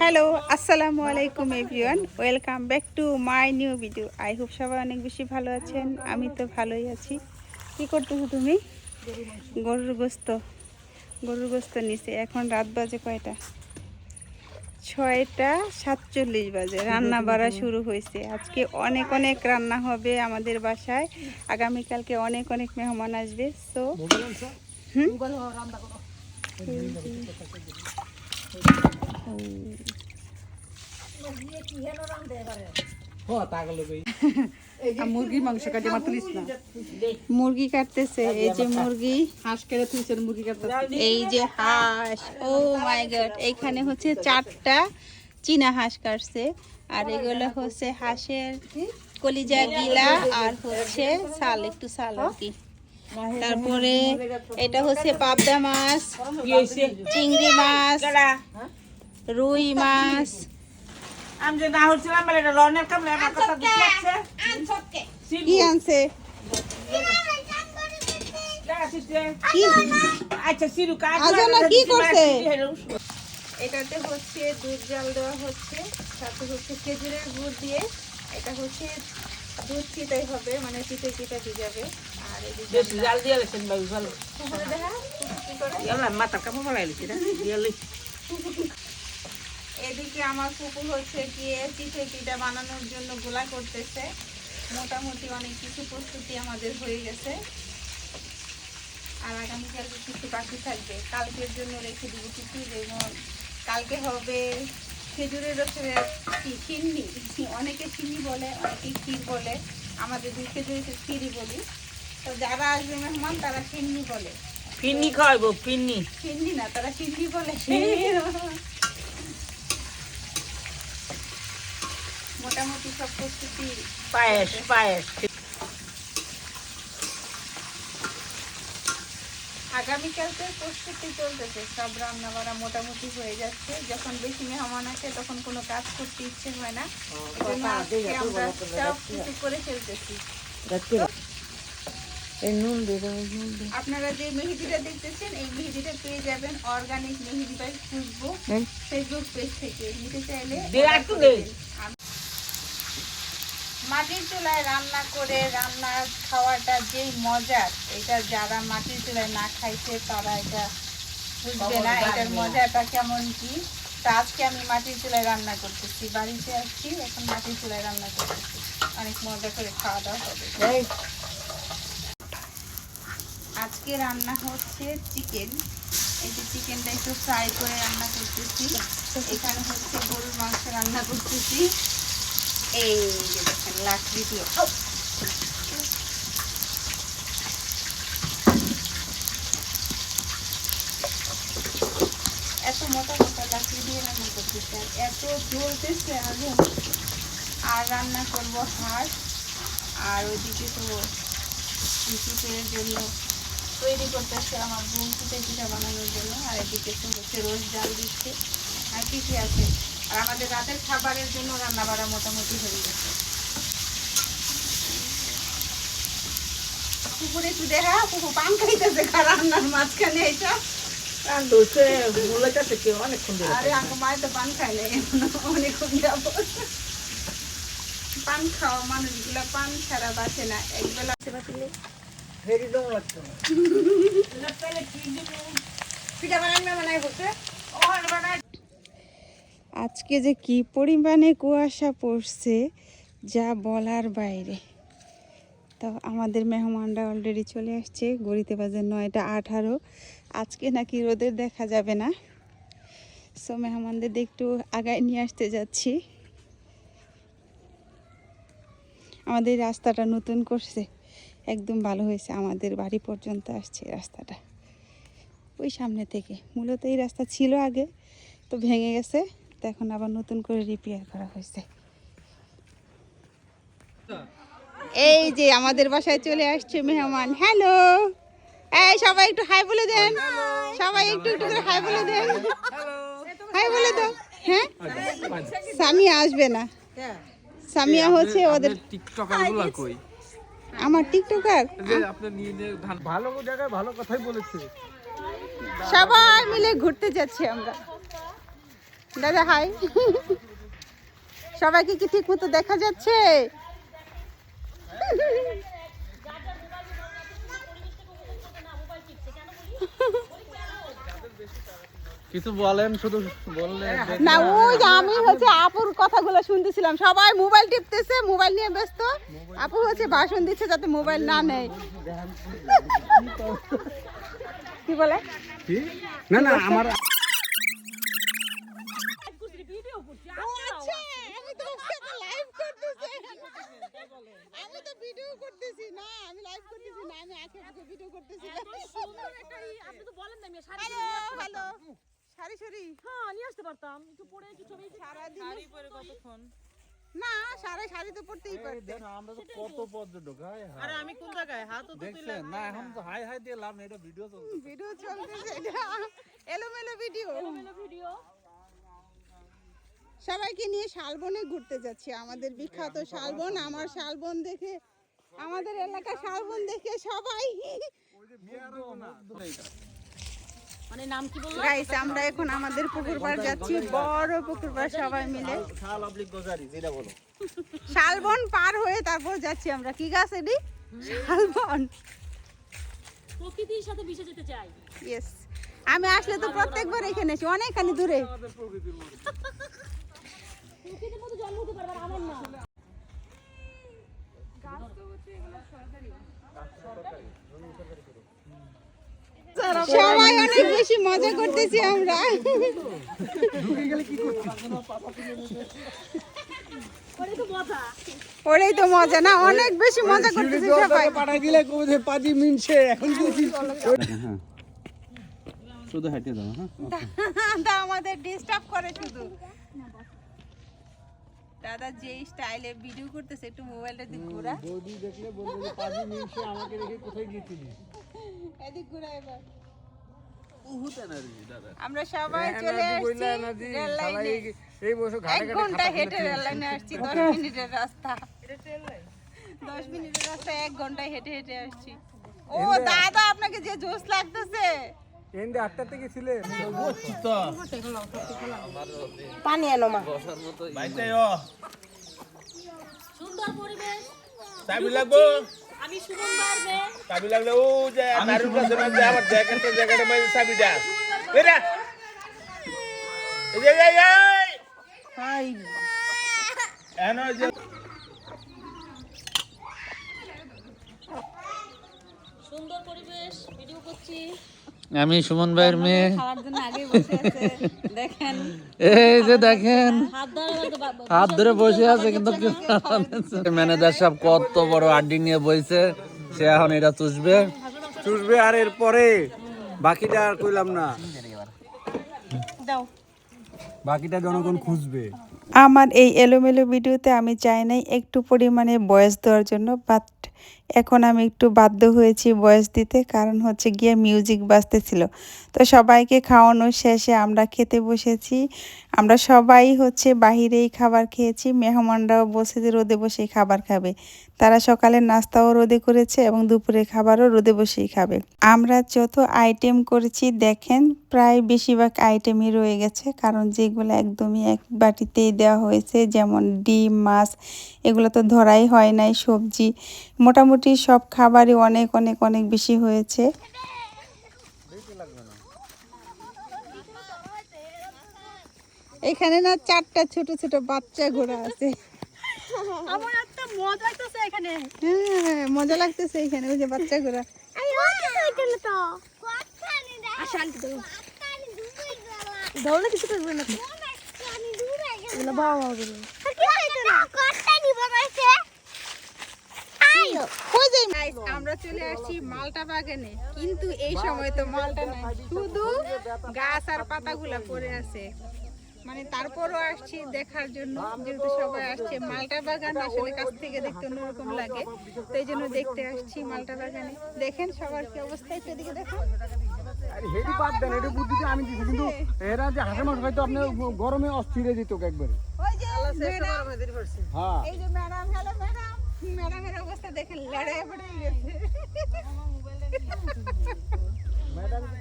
Hello আসসালামু আলাইকুম everyone. Welcome back to my new video. I hope সবাই অনেক বেশি ভালো আছেন আমি তো ভালোই আছি। কি করতেছো তুমি? গরুর গোস্ত গরুর গোস্ত নিচে এখন রাত বাজে কয়টা? ছয়টা সাতচল্লিশ বাজে। রান্না বাড়া শুরু হয়েছে। আজকে অনেক অনেক রান্না হবে আমাদের বাসায়। আগামীকালকে অনেক অনেক মেহমান আসবে। So hmm? মুরগির মাংস কাটে আমার তুলিস না মুরগি। কাটতেছে এই যে মুরগি। হাঁস কেটে তুলিস মুরগি কাটতে এই যে হাঁস ও মাই গড এইখানে হচ্ছে চারটা চীনা হাঁস কাটছে। আর এগুলো হচ্ছে হাঁসের কলিজা গিলা আর হচ্ছে সাল একটু সাল আর কি। তারপরে এটা হচ্ছে পাবদা মাছ চিংড়ি মাছ রুই মাছ। আমি যে না হচ্ছিলাম বলে এটা রনের কামলে আমার কথা দিতে লাগছে কি আনছে? কি? আচ্ছা সিরু কাজ আজানা কি করছে? এটাতে হচ্ছে দুধ জাল দেওয়া হচ্ছে সাথে হচ্ছে খেজুরের গুড় দিয়ে। এটা হচ্ছে দুধ চিটাই হবে মানে চিটে চিটা ভিজাবে আর বেশ জাল দিয়ে লেছেন ভাই ভালো। দেখা মাথা কামড় বলাই লেছি না দিয়ে এদিকে আমার কুকুর হচ্ছে গিয়ে চিঠে পিঠা বানানোর জন্য গোলা করতেছে। মোটামুটি অনেক কিছু প্রস্তুতি আমাদের হয়ে গেছে। আর আগামীকালকে কিছু বাকি থাকবে। কালকের জন্য রেখে দিব কিছু যেমন কালকে হবে খেজুরের রসের কি খিন্নি অনেকে চিনি বলে অনেকে ক্ষীর বলে। আমাদের দুই খেজুরের ক্ষীরই বলি। তো যারা আসবে মেহমান তারা খিন্নি বলে। পিন্নি খাওয়াইবো পিন্নি খিন্নি না তারা খিন্নি বলে। মোটামুটি সব প্রস্তুতি পায়েস পায়েস। আগামীকালকে প্রস্তুতি চলতেছে সব রান্না বান্না মোটামুটি হয়ে যাচ্ছে। যখন বেশি মেহমান আসে তখন কোনো কাজ করতে ইচ্ছে হয় না। আমরা সব কিছু করে ফেলতেছি। আপনারা যে মেহেদিটা দেখতেছেন এই মেহেদিটা পেয়ে যাবেন অর্গানিক মেহেদি বাই খুশবু ফেসবুক পেজ থেকে। নিতে চাইলে দে, order একটু করে দে। দিন। আম- মাটির চুলায় রান্না করে রান্না খাওয়াটা যেই মজার এটা যারা মাটির চুলায় না খাইছে তারা এটা বুঝবে না এটার মজাটা কেমন কি? তা আজকে আমি মাটির চুলায় রান্না করতেছি বাড়িতে আসছি এখন মাটির চুলায় রান্না করতেছি। অনেক মজা করে খাওয়া দাওয়া হবে। আজকে রান্না হচ্ছে চিকেন এই যে চিকেনটা একটু ফ্রাই করে রান্না করতেছি। এখানে হচ্ছে গরুর মাংস রান্না করতেছি। এই যে লাকড়ি দিয়ে। এত মোটা মোটা লাকড়ি দিয়ে রান্না করতেছি আর এত জ্বলতেছে আগুন আর রান্না করব হাঁস, আর ওইদিকে তো পিঠের জন্য তৈরি করতেছে আমার বোন পিঠা বানানোর জন্য। আর এদিকে তো হচ্ছে রোজ ডাল দিচ্ছে। আর কি কি আছে? আর আমাদের রাতের খাবারের জন্য রান্না বাড়া মোটামুটি হয়ে গেছে। পুকুরে একটু দেখা পুকুর পান খাইতেছে রান্নার মাঝখানে আর তো পান খায় নাই অনেকক্ষণ যাব পান খাওয়া মানুষগুলা পান ছাড়া বাঁচে না একবেলা ফেরি দম লাগতো পিঠা বানান না বানাই বলতে আজকে যে কি পরিমাণে কুয়াশা পড়ছে, যা বলার বাইরে। তো আমাদের মেহমানরা অলরেডি চলে আসছে, গড়িতে বাজে নয়টা আঠারো। আজকে নাকি রোদের দেখা যাবে না। সো মেহমানদের একটু আগায় নিয়ে আসতে যাচ্ছি। আমাদের রাস্তাটা নতুন করছে। একদম ভালো হয়েছে। আমাদের বাড়ি পর্যন্ত আসছে রাস্তাটা। ওই সামনে থেকে। মূলত এই রাস্তা ছিল আগে, তো ভেঙে গেছে। তো এখন আবার নতুন করে রিপেয়ার করা হয়েছে। এই যে আমাদের বাসায় চলে আসছে মেহমান। হ্যালো এই সবাই একটু হাই বলে দেন। সবাই একটু একটু করে হাই বলে দেন। হাই বলে দাও। হ্যাঁ? সামিয়া আসবে না। সামিয়া হচ্ছে ওদের টিকটকারগুলা কই? আমার টিকটকার যে আপনি নিয়ে নিয়ে ভালো জায়গায় ভালো কথাই বলেছে। সবাই মিলে ঘুরতে যাচ্ছি আমরা। দাদা হাই সবাইকে কি ঠিক মতো দেখা যাচ্ছে? কিছু বলেন শুধু না ওই আমি হচ্ছে আপুর কথাগুলো শুনতেছিলাম। সবাই মোবাইল টিপতেছে মোবাইল নিয়ে ব্যস্ত। আপু হচ্ছে ভাষণ দিচ্ছে যাতে মোবাইল না নেয়। কি বলে? না না আমার ও আচ্ছা, আমি তো লাইভ করতেছি। আমি তো ভিডিও করতেছি না আমি লাইভ করতেছি না আমি আজকে ভিডিও করতেছি আপনি তো বলেন না আমি শাড়ি হ্যালো হ্যালো সারি সারি হ্যাঁ নিয়ে আসতে পারতাম একটু পরে একটু ছবি। সারাদিন পরে কতক্ষণ? না সারা শাড়ি তো পড়তেই পারতে আমরা তো কত পর্যটক হাই আরে আমি কোন জায়গায়? হাতও তো দেখছেন? না এখন তো হাই হাই দিয়ে লাভ নেই এটা ভিডিও চলছে ভিডিও চলতেছে এটা এলোমেলো ভিডিও। ভিডিও। সবাইকে নিয়ে শালবনে ঘুরতে যাচ্ছি আমাদের বিখ্যাত শালবন আমার শালবন দেখে আমাদের এলাকা শালবন দেখে সবাই। মানে নাম গাইস আমরা এখন আমাদের পুকুর পাড় যাচ্ছি বড় পুকুর পাড় সবাই মিলে। শালবন পার হয়ে তারপর যাচ্ছি আমরা। কি গাছ এটি? শালবন। প্রকৃতির সাথে মিশে যেতে চাই। ইয়েস আমি আসলে তো প্রত্যেকবার এখানে আসি অনেকখানি দূরে প্রকৃতির মধ্যে জন্ম হতে পারবে আর আমার না সবাই অনেক বেশি মজা করতেছি আমরা। ওরে তো মজা ওরাই তো মজা। না অনেক বেশি মজা করতেছি সবাই। পাঠাই দিলে কবে পাজি মিনছে এখন কি শুধু হাঁটে যাও হ্যাঁ? দাদা আমাদের ডিস্টার্ব করে শুধু। দাদা যে স্টাইলে ভিডিও করতেছে একটু মোবাইলটা দিক ঘোরা। বৌদি দেখলে বলবে পাজি মিনছে আমাকে রেখে কোথায় গিয়েছিলি এদিক ঘোরা এবার। আমরা সবাই চলে আসছি রেল লাইনে। এই বছর এক ঘণ্টা হেঁটে রেল লাইনে আসছি দশ মিনিটের রাস্তা। দশ মিনিটের রাস্তা এক ঘন্টায় হেঁটে হেঁটে আসছি। ও দাদা আপনাকে যে জোশ লাগতেছে। এন্ডে আটটা থেকে ছিলেন সুন্দর পরিবেশ। চাবি লাগবো? আমি সুমন বাড়বে চাবি লাগলে ও যে দারুর কাছে না যে আমার জ্যাকেটের জ্যাকেটে মাঝে চাবিটা। বেরা এই যে এই এই এনো যে সুন্দর পরিবেশ ভিডিও করছি। আমি সুমন ভাইয়ের মেয়ে। খাওয়ার জন্য আগে বসে আছে। দেখেন। এই যে দেখেন। হাত ধরে বসে আছে কিন্তু ম্যানেজার সব কত বড় আড্ডি নিয়ে বইছে সে এখন এটা চুষবে। চুষবে আর এরপরে বাকিটা আর কইলাম না। বাকিটা জনগণ খুঁজবে। আমার এই এলোমেলো ভিডিওতে আমি চাই নাই একটু পরিমাণে বয়স দেওয়ার জন্য বাট এখন আমি একটু বাধ্য হয়েছি বয়স দিতে, কারণ হচ্ছে গিয়ে মিউজিক বাজতেছিল। তো সবাইকে খাওয়ানোর শেষে আমরা খেতে বসেছি। আমরা সবাই হচ্ছে বাহিরেই খাবার খেয়েছি। মেহমানরাও বসেছে রোদে বসেই খাবার খাবে। তারা সকালের নাস্তাও রোদে করেছে এবং দুপুরে খাবারও রোদে বসেই খাবে। আমরা যত আইটেম করেছি, দেখেন প্রায় বেশিরভাগ আইটেমই রয়ে গেছে, কারণ যেগুলো একদমই এক বাটিতেই দেওয়া হয়েছে, যেমন ডিম, মাছ, এগুলো তো ধরাই হয় নাই, সবজি। মোটামুটি সব খাবারই অনেক অনেক অনেক বেশি হয়েছে। এখানে না চারটা ছোট ছোট বাচ্চা ঘোড়া আছে। মজা লাগতেছে এখানে। হ্যাঁ মজা লাগতেছে এখানে ওই যে বাচ্চা ঘোড়া আর শান্তি কিছু করবে না বাবা বাবা করবে ওই যে Guys, আমরা চলে আসছি মালটা বাগানে। কিন্তু এই সময় তো মালটা নাই। শুধু গাছ আর পাতাগুলা পড়ে আছে। মানে তারপরও আসছি দেখার জন্য যেহেতু সবাই আসছে। মালটা বাগান আসলে কাছ থেকে দেখতে অন্যরকম লাগে। তো এই জন্য দেখতে আসছি মালটা বাগানে। দেখেন সবার কি অবস্থা একটু এদিকে দেখো হেডি বাদ দেন এটা বুদ্ধিতে আমি দিছি। কিন্তু এরা যে হাসে মাস হয়তো আপনার গরমে অস্থিরে দিত একবারে। ওই যে হ্যাঁ। এই যে ম্যাডাম হ্যালো ম্যাডাম। ম্যাডামের অবস্থা দেখেন লড়াই পড়ে গেছে।